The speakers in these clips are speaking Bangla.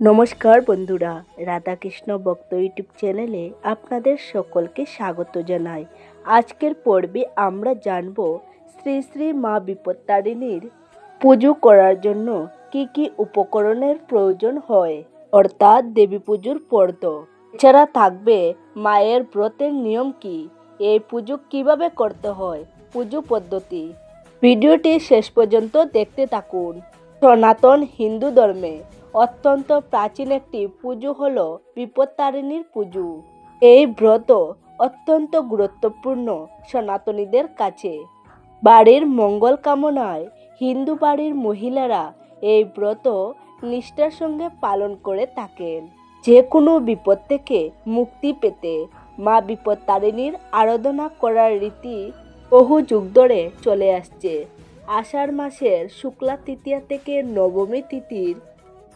নমস্কার বন্ধুরা, রাধাকৃষ্ণ ভক্ত ইউটিউব চ্যানেলে আপনাদের সকলকে স্বাগত জানাই। আজকের পর্বে আমরা জানব শ্রী শ্রী মা বিপত্তারিণীর পুজো করার জন্য কি কি উপকরণের প্রয়োজন হয়, অর্থাৎ দেবী পুজোর পর্দ এছাড়া থাকবে মায়ের ব্রতের নিয়ম কি, এই পুজো কীভাবে করতে হয়, পুজো পদ্ধতি। ভিডিওটি শেষ পর্যন্ত দেখতে থাকুন। সনাতন হিন্দু ধর্মে অত্যন্ত প্রাচীন একটি পুজো হল বিপত্তারিণীর পুজো। এই ব্রত অত্যন্ত গুরুত্বপূর্ণ সনাতনীদের কাছে। বাড়ির মঙ্গল কামনায় হিন্দু বাড়ির মহিলারা এই ব্রত নিষ্ঠার সঙ্গে পালন করে থাকেন। যে কোনো বিপদ থেকে মুক্তি পেতে মা বিপত্তারিণীর আরাধনা করার রীতি বহু যুগ ধরে চলে আসছে। আষাঢ় মাসের শুক্লা তৃতীয়া থেকে নবমী তিথির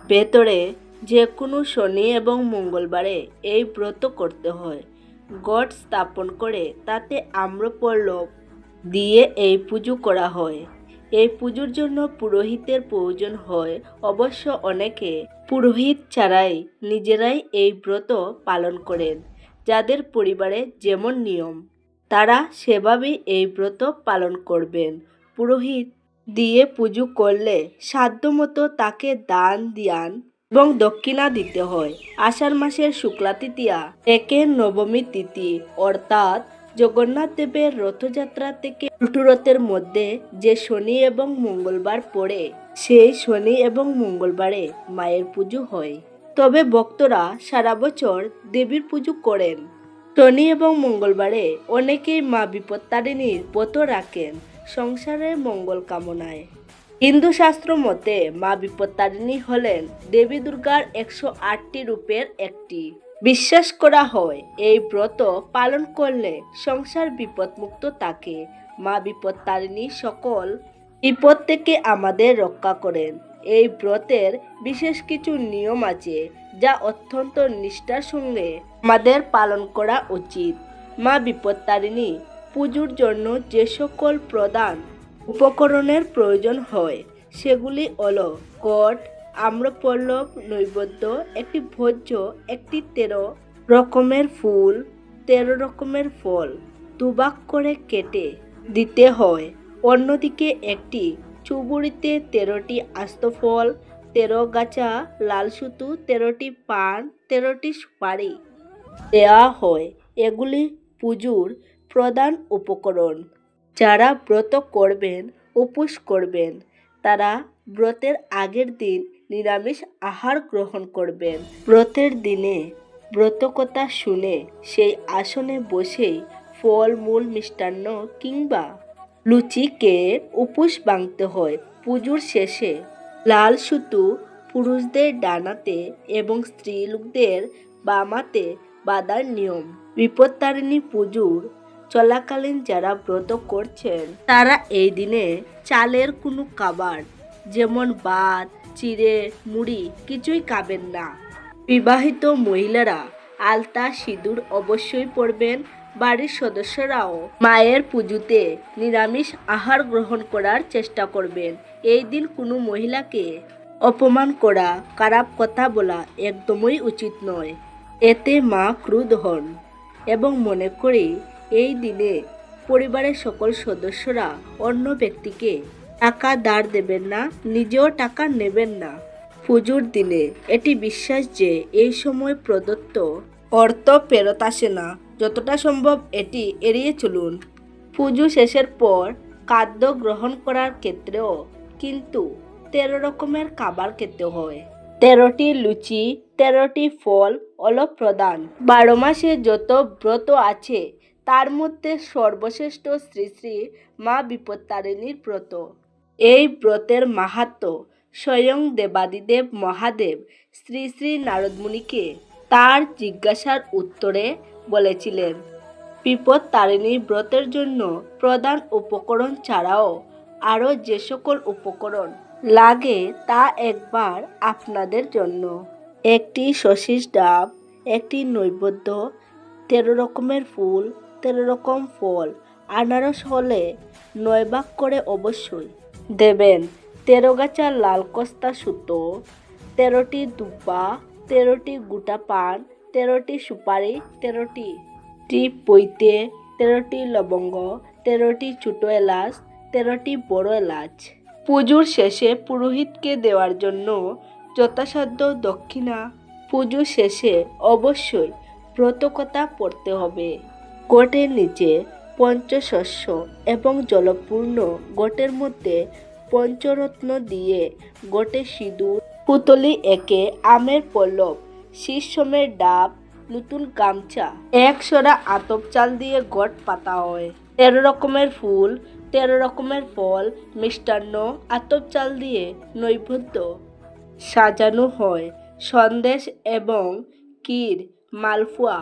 ভেতরে যে কোনো শনি এবং মঙ্গলবারে এই ব্রত করতে হয়। গড় স্থাপন করে তাতে আম্রপল্লব দিয়ে এই পুজো করা হয়। এই পুজোর জন্য পুরোহিতের প্রয়োজন হয়। অবশ্য অনেকে পুরোহিত ছাড়াই নিজেরাই এই ব্রত পালন করেন, যাদের পরিবারে যেমন নিয়ম, তারা সেভাবেই এই ব্রত পালন করবেন। পুরোহিত দিয়ে পুজো করলে সাধ্যমতো তাকে দান দিয়ান এবং দক্ষিণা দিতে হয়। আষাঢ় মাসের শুক্লা তৃতীয়া একে নবমী তিথি, অর্থাৎ জগন্নাথ দেবের রথযাত্রা থেকে রথের মধ্যে যে শনি এবং মঙ্গলবার পড়ে, সেই শনি এবং মঙ্গলবারে মায়ের পুজো হয়। তবে ভক্তরা সারা বছর দেবীর পুজো করেন। শনি এবং মঙ্গলবারে অনেকেই মা বিপত্তারিণীর ব্রত রাখেন। সংসারের মঙ্গল কামনায়। হিন্দু শাস্ত্র মতে, মা বিপত্তারিণী হলেন দেবী দুর্গার একশো আটটি রূপের একটি। বিশ্বাস করা হয়, এই ব্রত পালন করলে সংসার বিপদমুক্ত থাকে। মা বিপত্তারিণী সকল বিপদ থেকে আমাদের রক্ষা করেন। এই ব্রতের বিশেষ কিছু নিয়ম আছে, যা অত্যন্ত নিষ্ঠার সঙ্গে আমাদের পালন করা উচিত। মা বিপত্তারিণী পুজোর জন্য যে সকল প্রধান উপকরণের প্রয়োজন হয়, সেগুলি হল কট, আম্রপল্লব, নৈবদ্য, একটি ভোজ্য, একটি তেরো রকমের ফুল, তেরো রকমের ফল দুবাক করে কেটে দিতে হয়। অন্যদিকে একটি চুবুড়িতে তেরোটি আস্ত ফল, তেরো গাছা লাল সুতু, তেরোটি পান, তেরোটি সুপারি দেওয়া হয়। এগুলি পুজোর প্রধান উপকরণ। যারা ব্রত করবেন, উপোস করবেন, তারা ব্রতের আগের দিন নিরামিষ আহার গ্রহণ করবেন। ব্রতের দিনে ব্রতকথা শুনে সেই আসনে বসেই ফল, মূল, মিষ্টান্ন কিংবা লুচিকে উপোস ভাঙতে হয়। পুজোর শেষে লাল সুতো পুরুষদের ডানাতে এবং স্ত্রী লোকদের বামাতে বাঁধার নিয়ম। বিপত্তারিণী পুজোর চলাকালীন যারা ব্রত করছেন, তারা এই দিনে চালের কোনো খাবার যেমন ভাত চিড়ে, মুড়ি কিছুই খাবেন না। বিবাহিত মহিলারা আলতা সিঁদুর অবশ্যই পরবেন। বাড়ির সদস্যরাও মায়ের পুজোতে নিরামিষ আহার গ্রহণ করার চেষ্টা করবেন। এই দিন কোনো মহিলাকে অপমান করা, খারাপ কথা বলা একদমই উচিত নয়। এতে মা ক্রুদ্ধ হন এবং মনে করি এই দিনে পরিবারের সকল সদস্যরা অন্য ব্যক্তিকে টাকা ধার দেবেন না, নিজেও টাকা নেবেন না। পুজোর দিনে এটি বিশ্বাস যে এই সময় প্রদত্ত অর্থ ফেরত আসে না। যতটা সম্ভব এটি এড়িয়ে চলুন। পুজো শেষের পর খাদ্য গ্রহণ করার ক্ষেত্রেও কিন্তু তেরো রকমের খাবার খেতে হয়। তেরোটি লুচি, তেরোটি ফল হল প্রধান। বারো মাসে যত ব্রত আছে তার মধ্যে সর্বশ্রেষ্ঠ শ্রী শ্রী মা বিপত্তারিণীর ব্রত। এই ব্রতের মাহাত্ম স্বয়ং দেবাদিদেব মহাদেব শ্রী শ্রী নারদমুনিকে তার জিজ্ঞাসার উত্তরে বলেছিলেন বিপদ তারিণী ব্রতের জন্য প্রধান উপকরণ ছাড়াও আরও যে সকল উপকরণ লাগে তা একবার আপনাদের জন্য। একটি শশীষ ডাব, একটি নৈবেদ্য, তেরো রকমের ফুল তেরো রকম ফল, আনারস হলে নয় ভাগ করে অবশ্যই। দেবেন, তেরো গাছা লাল কস্তা সুতো, তেরোটি দুপা, তেরোটি গোটা পান, তেরোটি সুপারি, তেরোটি টি পৈতে তেরোটি লবঙ্গ, তেরোটি ছোটো এলাচ, তেরোটি বড় এলাচ। পুজোর শেষে পুরোহিতকে দেওয়ার জন্য যথাসাধ্য দক্ষিণা। পুজো শেষে অবশ্যই ব্রতকথা পড়তে হবে। গোটের নিচে পঞ্চশস্য এবং জলপূর্ণ গোটের মধ্যে পঞ্চরত্ন দিয়ে গোটে সিঁদুর, পুতলি একে আমের পল্লব, শীর্ষমের ডাব, নতুন গামছা একশোরা আতপ চাল দিয়ে গট পাতা হয়। তেরো রকমের ফুল, তেরো রকমের ফল, মিষ্টান্ন আতপ চাল দিয়ে নৈবেদ্য সাজানো হয়। সন্দেশ এবং ক্ষীর, মালপোয়া,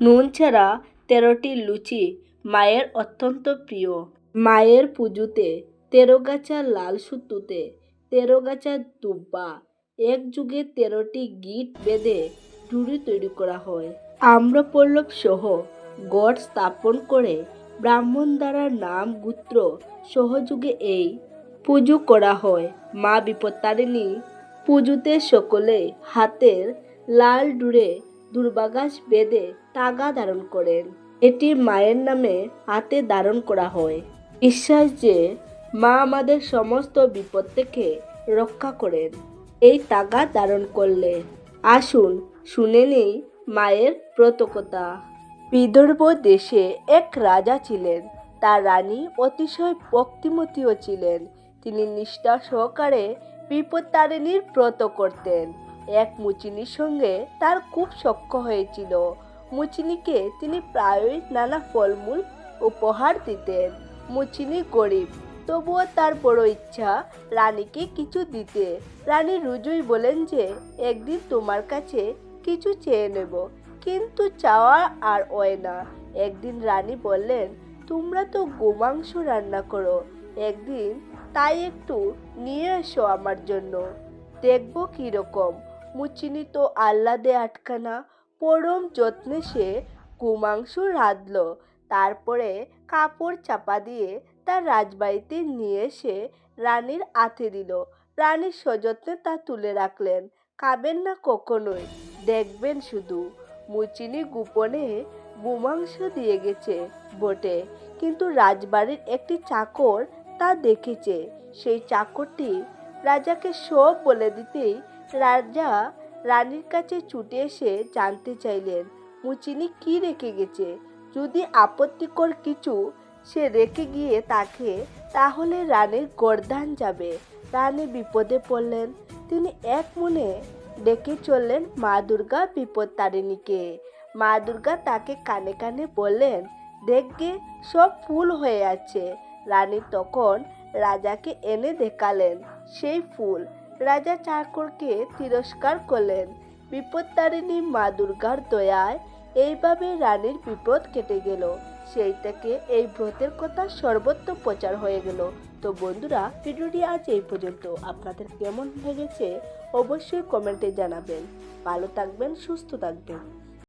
নুন ছাড়া তেরোটি লুচি মায়ের অত্যন্ত প্রিয়। মায়ের পুজোতে তেরো গাছা লাল সুতুতে তেরো গাছা দুব্বা এক যুগে তেরোটি গিট বেঁধে ঝুড়ি তৈরি করা হয়। আম্রপল্লব সহ গড় স্থাপন করে ব্রাহ্মণ দ্বারা নাম গোত্র সহযোগে এই পুজো করা হয়। মা বিপত্তারিণী পুজোতে সকলে হাতের লাল ডুরে দুর্বাঘাস বেঁধে তাগা ধারণ করেন এটি মায়ের নামে হাতে ধারণ করা হয়। বিশ্বাস যে মা আমাদের সমস্ত বিপদ থেকে রক্ষা করেন। এই তাগা ধারণ করলে, আসুন শুনে নেই মায়ের ব্রতকথা বিদর্ভ দেশে এক রাজা ছিলেন। তার রানী অতিশয় ভক্তিমতীও ছিলেন। তিনি নিষ্ঠা সহকারে বিপত্তারিণীর ব্রত করতেন। এক মুচিনির সঙ্গে তার খুব সখ্য হয়েছিল। মুচিনিকে তিনি প্রায়ই নানা ফলমূল উপহার দিতেন। মুচিনি গরিব, তবুও তার বড় ইচ্ছা রানীকে কিছু দিতে। রানী রুজুই বলেন যে, একদিন তোমার কাছে কিছু চেয়ে নেব, কিন্তু চাওয়া আর হয় না। একদিন রানী বললেন, তোমরা তো গোমাংস রান্না করো, একদিন তাই একটু নিয়ে এসো আমার জন্য। দেখব কীরকম। মুচিনি তো আহ্লাদে আটকানা পরম যত্নে সে গোমাংস রাঁধল। তারপরে কাপড় চাপা দিয়ে তার রাজবাড়িতে নিয়ে এসে রানীর হাতে দিল। রানী সযত্নে তা তুলে রাখলেন। খাবেন না কখনোই, দেখবেন শুধু। মুচিনি গোপনে গোমাংস দিয়ে গেছে বটে। কিন্তু রাজবাড়ির একটি চাকর তা দেখেছে। সেই চাকরটি রাজাকে সব বলে দিতেই রাজা রানীর কাছে ছুটে এসে জানতে চাইলেন, মুচিনি কি রেখে গেছে? যদি আপত্তিকর কিছু সে রেখে গিয়ে তাকে, তাহলে রানীর গর্দান যাবে। রানী বিপদে পড়লেন। তিনি এক মনে ডেকে চললেন মা দুর্গা বিপত্তারিণীকে মা দুর্গা তাকে কানে কানে বললেন দেখগে সব ফুল হয়ে আছে। রানী তখন রাজাকে এনে দেখালেন সেই ফুল। রাজা চাকরকে তিরস্কার করলেন। বিপদতারিণী মা দুর্গার দয়ায় এইভাবে রানীর বিপদ কেটে গেল। সেই থেকে এই ব্রতের কথা সর্বত্র প্রচার হয়ে গেল। তো বন্ধুরা, ভিডিওটি আজ এই পর্যন্ত। আপনাদের কেমন লেগেছে অবশ্যই কমেন্টে জানাবেন। ভালো থাকবেন, সুস্থ থাকবেন।